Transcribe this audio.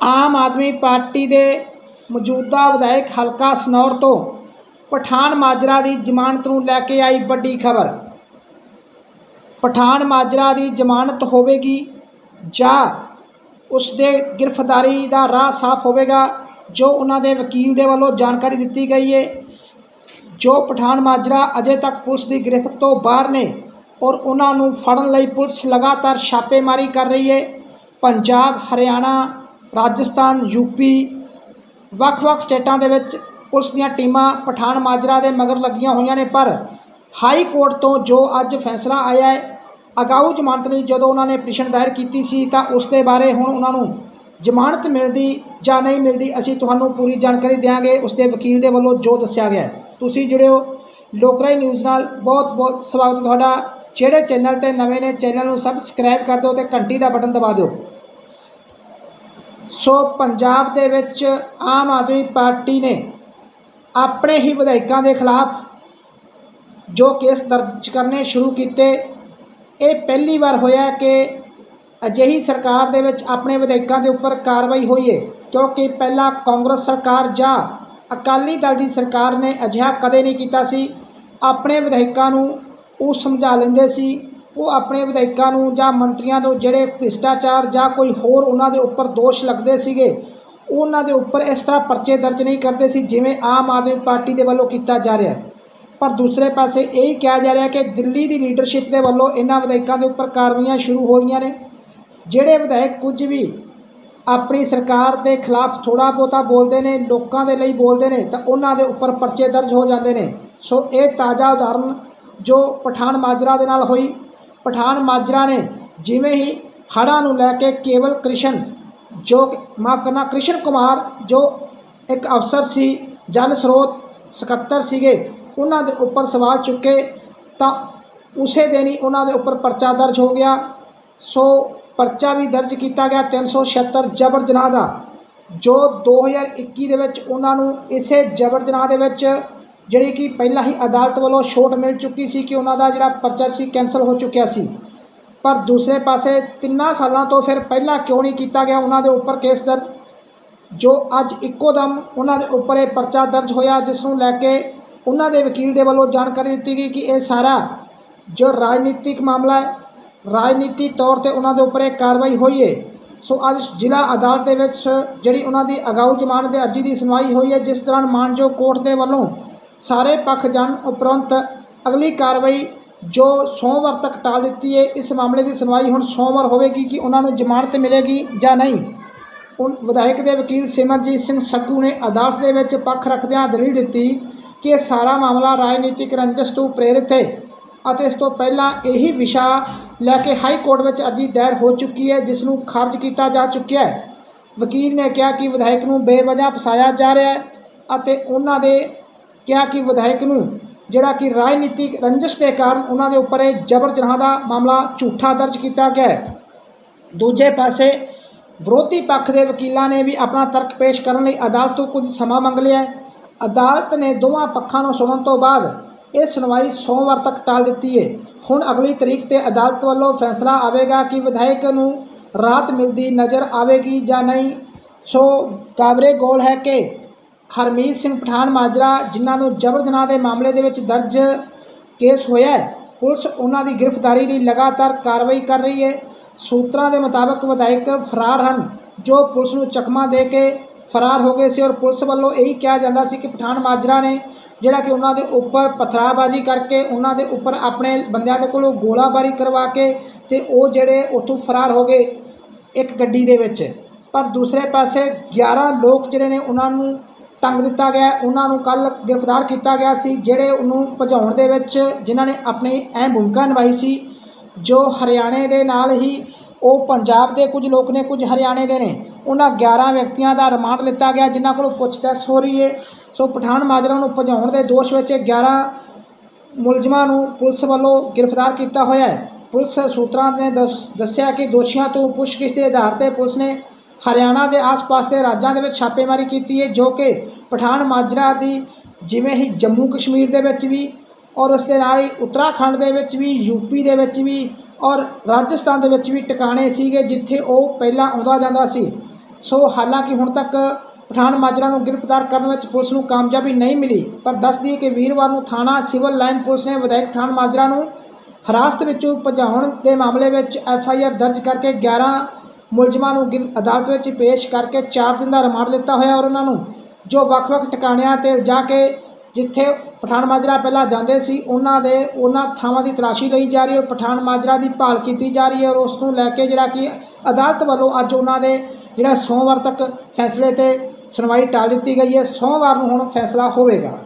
Aam Aadmi party ਦੇ ਮੌਜੂਦਾ ਵਿਧਾਇਕ ਹਲਕਾ ਸਨੌਰ ਤੋਂ ਪਠਾਨ ਮਾਜਰਾ ਦੀ ਜ਼ਮਾਨਤ ਨੂੰ ਲੈ ਕੇ ਆਈ ਵੱਡੀ ਖਬਰ। ਪਠਾਨ ਮਾਜਰਾ ਦੀ ਜ਼ਮਾਨਤ ਹੋਵੇਗੀ ਜਾਂ ਉਸ ਦੇ ਗ੍ਰਿਫਤਾਰੀ ਦਾ ਰਾਹ ਸਾਫ਼ ਹੋਵੇਗਾ, ਜੋ ਉਹਨਾਂ ਦੇ ਵਕੀਲ ਦੇ ਵੱਲੋਂ ਜਾਣਕਾਰੀ ਦਿੱਤੀ ਗਈ ਹੈ ਜੋ ਪਠਾਨ ਮਾਜਰਾ ਅਜੇ ਤੱਕ ਪੁਲਿਸ ਦੀ ਗ੍ਰਿਫਤ ਤੋਂ ਬਾਹਰ ਨੇ ਔਰ ਉਹਨਾਂ ਨੂੰ ਫੜਨ ਲਈ ਪੁਲਿਸ ਲਗਾਤਾਰ ਛਾਪੇਮਾਰੀ ਕਰ ਰਹੀ ਹੈ ਪੰਜਾਬ, ਹਰਿਆਣਾ ਰਾਜਸਥਾਨ ਯੂਪੀ ਵੱਖ-ਵੱਖ ਸਟੇਟਾਂ ਦੇ ਵਿੱਚ ਪੁਲਿਸ ਦੀਆਂ ਟੀਮਾਂ ਪਠਾਨ ਮਾਜਰਾ ਦੇ ਮਗਰ ਲੱਗੀਆਂ ਹੋਈਆਂ ਨੇ, ਪਰ ਹਾਈ ਕੋਰਟ ਤੋਂ ਜੋ ਅੱਜ ਫੈਸਲਾ ਆਇਆ ਹੈ, ਅਗਾਊ ਜ਼ਮਾਨਤ ਲਈ ਜਦੋਂ ਉਹਨਾਂ ਨੇ ਪਟੀਸ਼ਨ ਦਾਇਰ ਕੀਤੀ ਸੀ, ਤਾਂ ਉਸ ਦੇ ਬਾਰੇ ਹੁਣ ਉਹਨਾਂ ਨੂੰ ਜ਼ਮਾਨਤ ਮਿਲਦੀ ਜਾਂ ਨਹੀਂ ਮਿਲਦੀ, ਅਸੀਂ ਤੁਹਾਨੂੰ ਪੂਰੀ ਜਾਣਕਾਰੀ ਦਿਆਂਗੇ, ਉਸ ਦੇ ਵਕੀਲ ਦੇ ਵੱਲੋਂ ਜੋ ਦੱਸਿਆ ਗਿਆ ਤੁਸੀਂ ਜੁੜਿਓ ਲੋਕਰਾਈ ਨਿਊਜ਼ ਨਾਲ ਬਹੁਤ ਬਹੁਤ ਸਵਾਗਤ ਤੁਹਾਡਾ, ਜਿਹੜੇ ਚੈਨਲ ਤੇ ਨਵੇਂ ਨੇ, ਚੈਨਲ ਨੂੰ ਸਬਸਕ੍ਰਾਈਬ ਕਰ ਦਿਓ ਤੇ ਘੰਟੀ ਦਾ ਬਟਨ ਦਬਾ ਦਿਓ। ਸੋ ਪੰਜਾਬ ਦੇ ਵਿੱਚ ਆਮ ਆਦਮੀ ਪਾਰਟੀ ਨੇ ਆਪਣੇ ਹੀ ਵਿਧਾਇਕਾਂ ਦੇ ਖਿਲਾਫ ਜੋ ਕੇਸ ਦਰਜ ਕਰਨੇ ਸ਼ੁਰੂ ਕੀਤੇ, ਇਹ ਪਹਿਲੀ ਵਾਰ ਹੋਇਆ ਕਿ ਅਜਿਹੀ ਸਰਕਾਰ ਦੇ ਵਿੱਚ ਆਪਣੇ ਵਿਧਾਇਕਾਂ ਦੇ ਉੱਪਰ ਕਾਰਵਾਈ ਹੋਈ ਹੈ, ਕਿਉਂਕਿ ਪਹਿਲਾਂ ਕਾਂਗਰਸ ਸਰਕਾਰ ਜਾਂ ਅਕਾਲੀ ਦਲ ਦੀ ਸਰਕਾਰ ਨੇ ਅਜਿਹਾ ਕਦੇ ਨਹੀਂ ਕੀਤਾ ਸੀ। ਆਪਣੇ ਵਿਧਾਇਕਾਂ ਨੂੰ ਉਹ ਸਮਝਾ ਲੈਂਦੇ ਸੀ ਉਹ ਆਪਣੇ ਵਿਧਾਇਕਾਂ ਨੂੰ ਜਾਂ ਮੰਤਰੀਆਂ ਨੂੰ ਜਿਹੜੇ ਭ੍ਰਿਸ਼ਟਾਚਾਰ ਜਾਂ ਕੋਈ ਹੋਰ ਉਹਨਾਂ ਦੇ ਉੱਪਰ ਦੋਸ਼ ਲੱਗਦੇ ਸੀਗੇ, ਉਹਨਾਂ ਦੇ ਉੱਪਰ ਇਸ ਤਰ੍ਹਾਂ ਪਰਚੇ ਦਰਜ ਨਹੀਂ ਕਰਦੇ ਸੀ ਜਿਵੇਂ ਆਮ ਆਦਮੀ ਪਾਰਟੀ ਦੇ ਵੱਲੋਂ ਕੀਤਾ ਜਾ ਰਿਹਾ ਪਰ ਦੂਸਰੇ ਪਾਸੇ ਇਹ ਹੀ ਕਿਹਾ ਜਾ ਰਿਹਾ ਕਿ ਦਿੱਲੀ ਦੀ ਲੀਡਰਸ਼ਿਪ ਦੇ ਵੱਲੋਂ ਇਹਨਾਂ ਵਿਧਾਇਕਾਂ ਦੇ ਉੱਪਰ ਕਾਰਵਾਈਆਂ ਸ਼ੁਰੂ ਹੋ ਹੋਈਆਂ ਨੇ, ਜਿਹੜੇ ਵਿਧਾਇਕ ਕੁਝ ਵੀ ਆਪਣੀ ਸਰਕਾਰ ਦੇ ਖਿਲਾਫ ਥੋੜਾ ਬਹੁਤਾ ਬੋਲਦੇ ਨੇ, ਲੋਕਾਂ ਦੇ ਲਈ ਬੋਲਦੇ ਨੇ, ਤਾਂ ਉਹਨਾਂ ਦੇ ਉੱਪਰ ਪਰਚੇ ਦਰਜ ਹੋ ਜਾਂਦੇ ਨੇ। ਸੋ ਇਹ ਤਾਜ਼ਾ ਉਦਾਹਰਨ ਜੋ ਪਠਾਨ ਮਾਜਰਾ ਦੇ ਨਾਲ ਹੋਈ। ਪਠਾਨ ਮਾਜਰਾ ਨੇ ਜਿਵੇਂ ਹੀ ਹੜ੍ਹਾਂ ਨੂੰ ਲੈ ਕੇ ਕੇਵਲ ਕ੍ਰਿਸ਼ਨ ਜੋ ਕਿ- ਮਾਫ਼ ਕਰਨਾ, ਕ੍ਰਿਸ਼ਨ ਕੁਮਾਰ ਜੋ ਇੱਕ ਅਫਸਰ ਸੀ ਜਲ ਸਰੋਤ ਸਕੱਤਰ ਸੀਗੇ, ਉਹਨਾਂ ਦੇ ਉੱਪਰ ਸਵਾਲ ਚੁੱਕੇ ਤਾਂ ਉਸੇ ਦਿਨ ਹੀ ਉਹਨਾਂ ਦੇ ਉੱਪਰ ਪਰਚਾ ਦਰਜ ਹੋ ਗਿਆ। ਸੋ ਪਰਚਾ ਵੀ ਦਰਜ ਕੀਤਾ ਗਿਆ 376 ਜਬਰ ਜਨਾਹ ਦਾ, ਜੋ 2021 ਦੇ ਵਿੱਚ ਉਹਨਾਂ ਨੂੰ ਇਸੇ ਜਬਰ ਜਨਾਹ ਦੇ ਵਿੱਚ ਜਿਹੜੀ ਕਿ ਪਹਿਲਾਂ ਹੀ ਅਦਾਲਤ ਵੱਲੋਂ ਛੋਟ ਮਿਲ ਚੁੱਕੀ ਸੀ ਕਿ ਉਹਨਾਂ ਦਾ ਜਿਹੜਾ ਪਰਚਾ ਸੀ ਕੈਂਸਲ ਹੋ ਚੁੱਕਿਆ ਸੀ। ਪਰ ਦੂਸਰੇ ਪਾਸੇ ਤਿੰਨਾਂ ਸਾਲਾਂ ਤੋਂ ਫਿਰ ਪਹਿਲਾਂ ਕਿਉਂ ਨਹੀਂ ਕੀਤਾ ਗਿਆ ਉਹਨਾਂ ਦੇ ਉੱਪਰ ਕੇਸ ਦਰਜ? ਜੋ ਅੱਜ ਇੱਕੋ ਦਮ ਉਹਨਾਂ ਦੇ ਉੱਪਰ ਇਹ ਪਰਚਾ ਦਰਜ ਹੋਇਆ, ਜਿਸ ਨੂੰ ਲੈ ਕੇ ਉਹਨਾਂ ਦੇ ਵਕੀਲ ਦੇ ਵੱਲੋਂ ਜਾਣਕਾਰੀ ਦਿੱਤੀ ਗਈ ਕਿ ਇਹ ਸਾਰਾ ਜੋ ਰਾਜਨੀਤਿਕ ਮਾਮਲਾ ਹੈ, ਰਾਜਨੀਤੀ ਤੌਰ ਤੇ ਉਹਨਾਂ ਦੇ ਉੱਪਰ ਇਹ ਕਾਰਵਾਈ ਹੋਈ ਹੈ ਸੋ ਅੱਜ ਜ਼ਿਲ੍ਹਾ ਅਦਾਲਤ ਦੇ ਵਿੱਚ ਜਿਹੜੀ ਉਹਨਾਂ ਦੀ ਅਗਾਊ ਜ਼ਮਾਨਤ ਦੇ ਅਰਜੀ ਦੀ ਸੁਣਵਾਈ ਹੋਈ ਹੈ, ਜਿਸ ਦੌਰਾਨ ਮਾਨਜੋ ਕੋਰਟ ਦੇ ਵੱਲੋਂ ਸਾਰੇ ਪੱਖ ਜਾਣ ਉਪਰੰਤ ਅਗਲੀ ਕਾਰਵਾਈ ਜੋ ਸੋਮਵਾਰ ਤੱਕ ਟਾਲ ਦਿੱਤੀ ਹੈ, ਇਸ ਮਾਮਲੇ ਦੀ ਸੁਣਵਾਈ ਹੁਣ ਸੋਮਵਾਰ ਹੋਵੇਗੀ ਕਿ ਉਹਨਾਂ ਨੂੰ ਜ਼ਮਾਨਤ ਮਿਲੇਗੀ ਜਾਂ ਨਹੀਂ। ਉਨ ਵਿਧਾਇਕ ਦੇ ਵਕੀਲ ਸਿਮਰਜੀਤ ਸਿੰਘ ਸੱਗੂ ਨੇ ਅਦਾਲਤ ਦੇ ਵਿੱਚ ਪੱਖ ਰੱਖਦਿਆਂ ਦਲੀਲ ਦਿੱਤੀ ਕਿ ਇਹ ਸਾਰਾ ਮਾਮਲਾ ਰਾਜਨੀਤਿਕ ਰੰਜਸ ਤੋਂ ਪ੍ਰੇਰਿਤ ਹੈ ਅਤੇ ਇਸ ਤੋਂ ਪਹਿਲਾਂ ਇਹੀ ਵਿਸ਼ਾ ਲੈ ਕੇ ਹਾਈ ਕੋਰਟ ਵਿੱਚ ਅਰਜੀ ਦਾਇਰ ਹੋ ਚੁੱਕੀ ਹੈ, ਜਿਸ ਨੂੰ ਖਾਰਜ ਕੀਤਾ ਜਾ ਚੁੱਕਿਆ ਹੈ। ਵਕੀਲ ਨੇ ਕਿਹਾ ਕਿ ਵਿਧਾਇਕ ਨੂੰ ਬੇਵਜ੍ਹਾ ਫਸਾਇਆ ਜਾ ਰਿਹਾ ਹੈ ਅਤੇ ਉਹਨਾਂ ਦੇ ਕਿਹਾ ਕਿ ਵਿਧਾਇਕ ਨੂੰ ਜਿਹੜਾ ਕਿ ਰਾਜਨੀਤਿਕ ਰੰਜਿਸ਼ ਦੇ ਕਾਰਨ ਉਹਨਾਂ ਦੇ ਉੱਪਰ ਇਹ ਜਬਰ ਜਨਾਹ ਦਾ ਮਾਮਲਾ ਝੂਠਾ ਦਰਜ ਕੀਤਾ ਗਿਆ ਹੈ। ਦੂਜੇ ਪਾਸੇ, ਵਿਰੋਧੀ ਪੱਖ ਦੇ ਵਕੀਲਾਂ ਨੇ ਵੀ ਆਪਣਾ ਤਰਕ ਪੇਸ਼ ਕਰਨ ਲਈ ਅਦਾਲਤ ਤੋਂ ਕੁਝ ਸਮਾਂ ਮੰਗ ਲਿਆ ਅਦਾਲਤ ਨੇ ਦੋਵਾਂ ਪੱਖਾਂ ਨੂੰ ਸੁਣਨ ਤੋਂ ਬਾਅਦ ਇਹ ਸੁਣਵਾਈ ਸੋਮਵਾਰ ਤੱਕ ਟਾਲ ਦਿੱਤੀ ਹੈ। ਹੁਣ ਅਗਲੀ ਤਰੀਕ ਤੇ ਅਦਾਲਤ ਵੱਲੋਂ ਫੈਸਲਾ ਆਵੇਗਾ ਕਿ ਵਿਧਾਇਕ ਨੂੰ ਰਾਹਤ ਮਿਲਦੀ ਨਜ਼ਰ ਆਵੇਗੀ ਜਾਂ ਨਹੀਂ। ਸੋ ਕਾਬਰੇ ਗੋਲ ਹੈ ਕਿ ਹਰਮੀਤ ਸਿੰਘ ਪਠਾਨ ਮਾਜਰਾ, ਜਿਨ੍ਹਾਂ ਨੂੰ ਜਬਰ ਜਨਾਹ ਦੇ ਮਾਮਲੇ ਦੇ ਵਿੱਚ ਦਰਜ ਕੇਸ ਹੋਇਆ ਹੈ, ਪੁਲਿਸ ਉਹਨਾਂ ਦੀ ਗ੍ਰਿਫਤਾਰੀ ਲਈ ਲਗਾਤਾਰ ਕਾਰਵਾਈ ਕਰ ਰਹੀ ਹੈ। ਸੂਤਰਾਂ ਦੇ ਮੁਤਾਬਕ ਵਿਧਾਇਕ ਫਰਾਰ ਹਨ, ਜੋ ਪੁਲਿਸ ਨੂੰ ਚਕਮਾ ਦੇ ਕੇ ਫਰਾਰ ਹੋ ਗਏ ਸੀ ਔਰ ਪੁਲਿਸ ਵੱਲੋਂ ਇਹੀ ਕਿਹਾ ਜਾਂਦਾ ਸੀ ਕਿ ਪਠਾਨ ਮਾਜਰਾ ਨੇ ਜਿਹੜਾ ਕਿ ਉਹਨਾਂ ਦੇ ਉੱਪਰ ਪਥਰਾਬਾਜ਼ੀ ਕਰਕੇ ਉਹਨਾਂ ਦੇ ਉੱਪਰ ਆਪਣੇ ਬੰਦਿਆਂ ਦੇ ਕੋਲੋਂ ਗੋਲਾਬਾਰੀ ਕਰਵਾ ਕੇ ਤੇ ਉਹ ਜਿਹੜੇ ਉੱਥੋਂ ਫਰਾਰ ਹੋ ਗਏ ਇੱਕ ਗੱਡੀ ਦੇ ਵਿੱਚ। ਪਰ ਦੂਸਰੇ ਪਾਸੇ 11 ਲੋਕ ਜਿਹੜੇ ਨੇ ਉਹਨਾਂ ਨੂੰ ਟੰਗ ਦਿੱਤਾ ਗਿਆ ਉਹਨਾਂ ਨੂੰ ਕੱਲ ਗ੍ਰਿਫਤਾਰ ਕੀਤਾ ਗਿਆ ਸੀ, ਜਿਹੜੇ ਉਹਨੂੰ ਭਜਾਉਣ ਦੇ ਵਿੱਚ ਜਿਨ੍ਹਾਂ ਨੇ ਆਪਣੀ ਅਹਿਮ ਭੂਮਿਕਾ ਨਿਭਾਈ ਸੀ, ਜੋ ਹਰਿਆਣੇ ਦੇ ਨਾਲ ਹੀ ਉਹ ਪੰਜਾਬ ਦੇ ਕੁਝ ਲੋਕ ਨੇ, ਕੁਝ ਹਰਿਆਣੇ ਦੇ ਨੇ। ਉਹਨਾਂ 11 ਵਿਅਕਤੀਆਂ ਦਾ ਰਿਮਾਂਡ ਲਿੱਤਾ ਗਿਆ, ਜਿਨ੍ਹਾਂ ਕੋਲੋਂ ਪੁੱਛਤਾਛ ਹੋ ਰਹੀ ਹੈ ਸੋ ਪਠਾਨ ਮਾਜਰਾ ਨੂੰ ਭਜਾਉਣ ਦੇ ਦੋਸ਼ ਵਿੱਚ 11 ਮੁਲਜ਼ਮਾਂ ਨੂੰ ਪੁਲਿਸ ਵੱਲੋਂ ਗ੍ਰਿਫਤਾਰ ਕੀਤਾ ਹੋਇਆ ਹੈ। ਪੁਲਿਸ ਸੂਤਰਾਂ ਨੇ ਦੱਸ- ਦੱਸਿਆ ਕਿ ਦੋਸ਼ੀਆਂ ਤੋਂ ਪੁੱਛਗਿੱਛ ਦੇ ਆਧਾਰ ਤੇ ਪੁਲਿਸ ਨੇ ਹਰਿਆਣਾ ਦੇ ਆਸ-ਪਾਸ ਦੇ ਰਾਜਾਂ ਦੇ ਵਿੱਚ ਛਾਪੇਮਾਰੀ ਕੀਤੀ ਹੈ, ਜੋ ਕਿ ਪਠਾਨ ਮਾਜਰਾ ਦੀ ਜਿਵੇਂ ਹੀ ਜੰਮੂ ਕਸ਼ਮੀਰ ਦੇ ਵਿੱਚ ਵੀ ਔਰ ਉਸ ਦੇ ਨਾਲ ਹੀ ਉੱਤਰਾਖੰਡ ਦੇ ਵਿੱਚ ਵੀ ਯੂਪੀ ਦੇ ਵਿੱਚ ਵੀ ਔਰ ਰਾਜਸਥਾਨ ਦੇ ਵਿੱਚ ਵੀ ਟਿਕਾਣੇ ਸੀਗੇ, ਜਿੱਥੇ ਉਹ ਪਹਿਲਾਂ ਆਉਂਦਾ ਜਾਂਦਾ ਸੀ। ਸੋ ਹਾਲਾਂਕਿ ਹੁਣ ਤੱਕ ਪਠਾਨ ਮਾਜਰਾ ਨੂੰ ਗ੍ਰਿਫਤਾਰ ਕਰਨ ਵਿੱਚ ਪੁਲਿਸ ਨੂੰ ਕਾਮਯਾਬੀ ਨਹੀਂ ਮਿਲੀ, ਪਰ ਦੱਸ ਦਈਏ ਕਿ ਵੀਰਵਾਰ ਨੂੰ ਥਾਣਾ ਸਿਵਲ ਲਾਈਨ ਪੁਲਿਸ ਨੇ ਵਿਧਾਇਕ ਪਠਾਨ ਮਾਜਰਾ ਨੂੰ ਹਿਰਾਸਤ ਵਿੱਚੋਂ ਭਜਾਉਣ ਦੇ ਮਾਮਲੇ ਵਿੱਚ ਐਫ ਆਈ ਆਰ ਦਰਜ ਕਰਕੇ 11 ਮੁਲਜ਼ਮਾਂ ਨੂੰ ਗਿਲ- ਅਦਾਲਤ ਵਿੱਚ ਪੇਸ਼ ਕਰਕੇ 4 ਦਿਨ ਦਾ ਰਿਮਾਂਡ ਲਿੱਤਾ ਹੋਇਆ ਔਰ ਉਹਨਾਂ ਨੂੰ ਜੋ ਵੱਖ-ਵੱਖ ਟਿਕਾਣਿਆਂ ਤੇ ਜਾ ਕੇ ਜਿੱਥੇ ਪਠਾਨ ਮਾਜਰਾ ਪਹਿਲਾਂ ਜਾਂਦੇ ਸੀ, ਉਹਨਾਂ ਦੇ ਉਹਨਾਂ ਥਾਵਾਂ ਦੀ ਤਲਾਸ਼ੀ ਲਈ ਜਾ ਰਹੀ ਹੈ ਔਰ ਪਠਾਨ ਮਾਜਰਾ ਦੀ ਭਾਲ ਕੀਤੀ ਜਾ ਰਹੀ ਹੈ ਔਰ ਉਸ ਨੂੰ ਲੈ ਕੇ ਜਿਹੜਾ ਕਿ ਅਦਾਲਤ ਵੱਲੋਂ ਅੱਜ ਉਹਨਾਂ ਦੇ ਜਿਹੜਾ ਸੋਮਵਾਰ ਤੱਕ ਫੈਸਲੇ ਤੇ ਸੁਣਵਾਈ ਟਾਲ ਦਿੱਤੀ ਗਈ ਹੈ। ਸੋਮਵਾਰ ਨੂੰ ਹੁਣ ਫੈਸਲਾ ਹੋਵੇਗਾ।